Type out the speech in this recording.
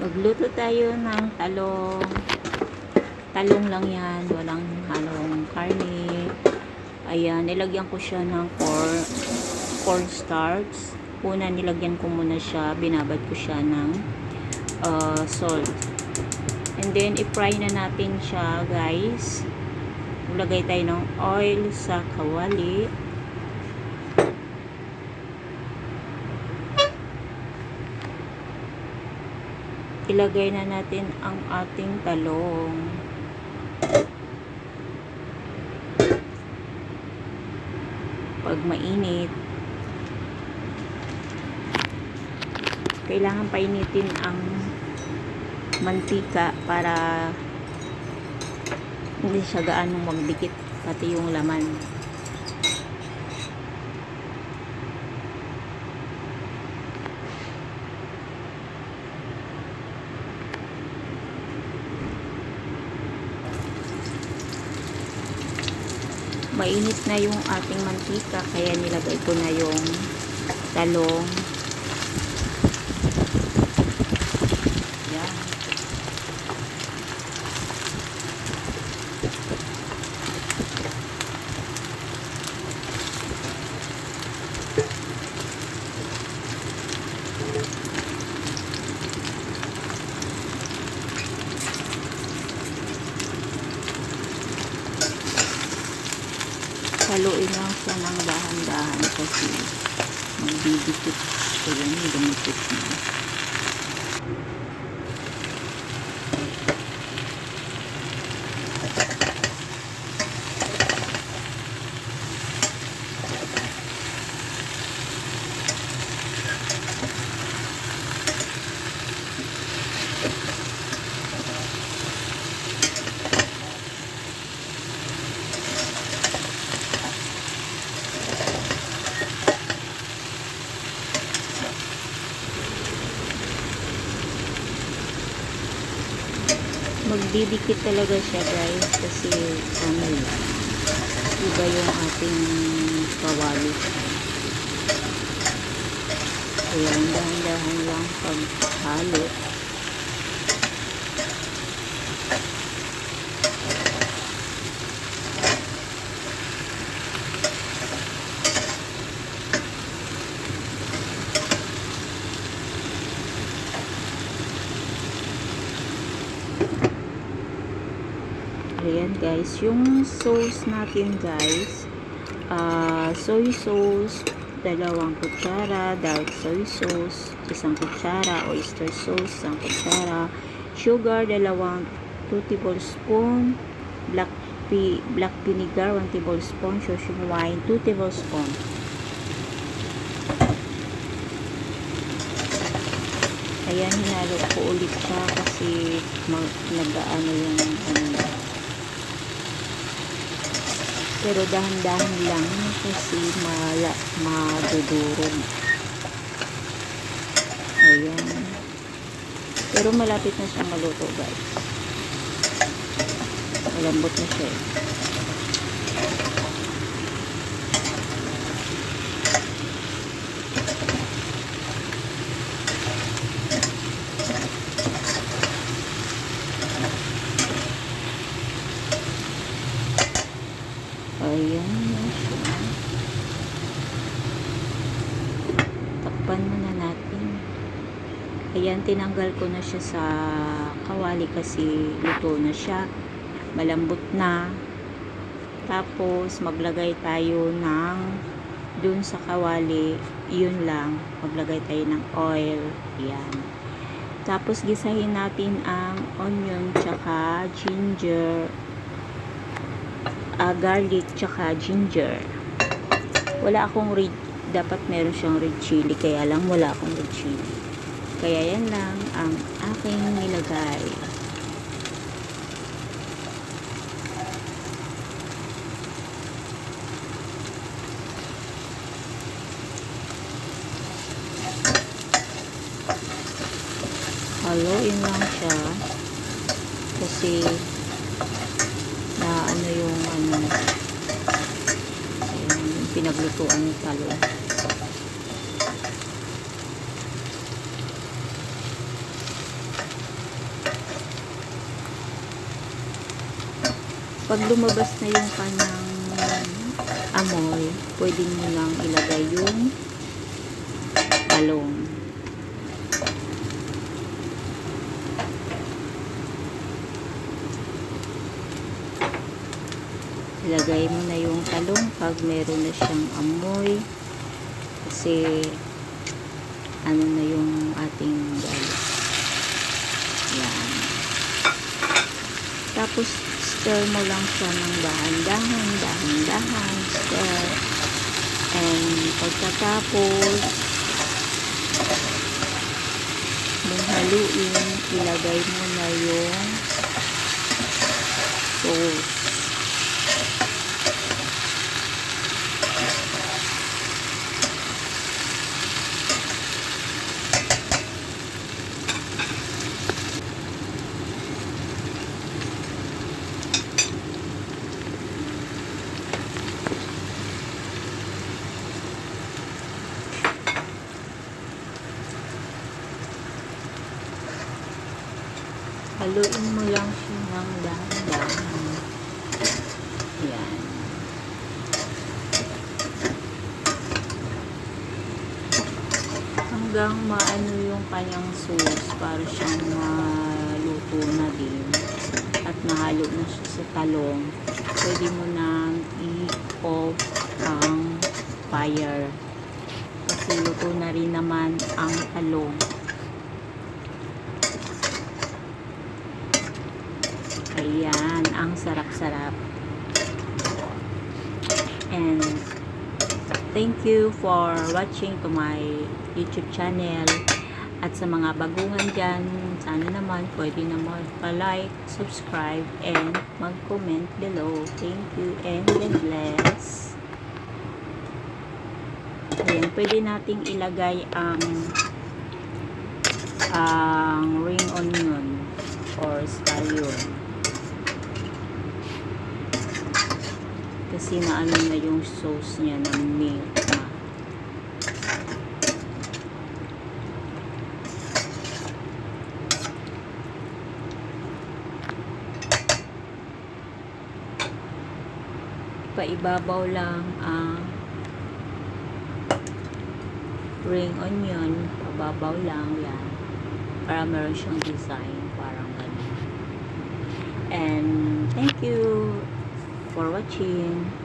Magluto tayo ng talong. Talong lang yan. Walang halong karne. Ayan, nilagyan ko siya ng corn, corn starch. Una, nilagyan ko muna siya. Binabad ko siya ng uh, salt. And then, i-fry na natin siya, guys. Maglagay tayo ng oil sa kawali. Ilagay na natin ang ating talong. Pag mainit, kailangan painitin ang mantika para hindi siya gaano magdikit pati yung laman. Mainit na yung ating mantika kaya nilagay ko na yung talong. Yan haluin lang siya ng dahan-dahan kasi magdidikit ayan, dumikit na magdidikit talaga siya guys kasi ano iba yung ating kawali kaya dahan-dahan lang paghalo Ayan guys, yung sauce natin guys, ah soy sauce, dalawang kutsara, dark soy sauce, isang kutsara, oyster sauce, isang kutsara, sugar, dalawang 2 tablespoon, black pi black vinegar, 1 tablespoon, Shoshing wine, 2 tablespoon. Ayan, hinalo ko ulit siya kasi mag, nag-ano yung ano, pero dahan-dahan lang kasi mala, madudurog. Ayan. Pero malapit na siya maluto guys. Malambot na siya. eh. Ayan na siya. Takpan muna natin. Ayan, tinanggal ko na siya sa kawali kasi luto na siya. Malambot na. Tapos, maglagay tayo ng dun sa kawali. Yun lang. Maglagay tayo ng oil. Ayan. Tapos, gisahin natin ang onion tsaka ginger ah, garlic tsaka ginger. Wala akong red, dapat meron siyang red chili, kaya lang wala akong red chili. Kaya yan lang ang aking nilagay. Haluin lang siya kasi na ano yung ano pinaglutuan ni Kalwa. Pag lumabas na yung kanyang amoy, pwede mo lang ilagay yung talong. Ilagay mo na yung talong pag meron na siyang amoy. Kasi ano na yung ating garlic. Yan. Tapos, stir mo lang siya ng dahan-dahan, dahan-dahan, stir. And pagkatapos, mong haluin, ilagay mo na yung sauce. Haluin mo lang siya ng dahan-dahan. Yan. Hanggang maano yung kanyang sauce para siyang maluto na din. At nahalo na siya sa talong. Pwede mo na i-off ang fire. Kasi luto na rin naman ang talong. Ayan, ang sarap-sarap. And thank you for watching to my YouTube channel. At sa mga baguhan dyan, sana naman pwede naman pa-like, subscribe, and mag-comment below. Thank you and God bless. Ayan, pwede nating ilagay ang ang ring onion or scallion. Kasi naano na yung sauce niya ng milk na. Paibabaw lang ang ring onion. Pababaw lang yan. Para meron siyang design. Parang ganun. And thank you for watching.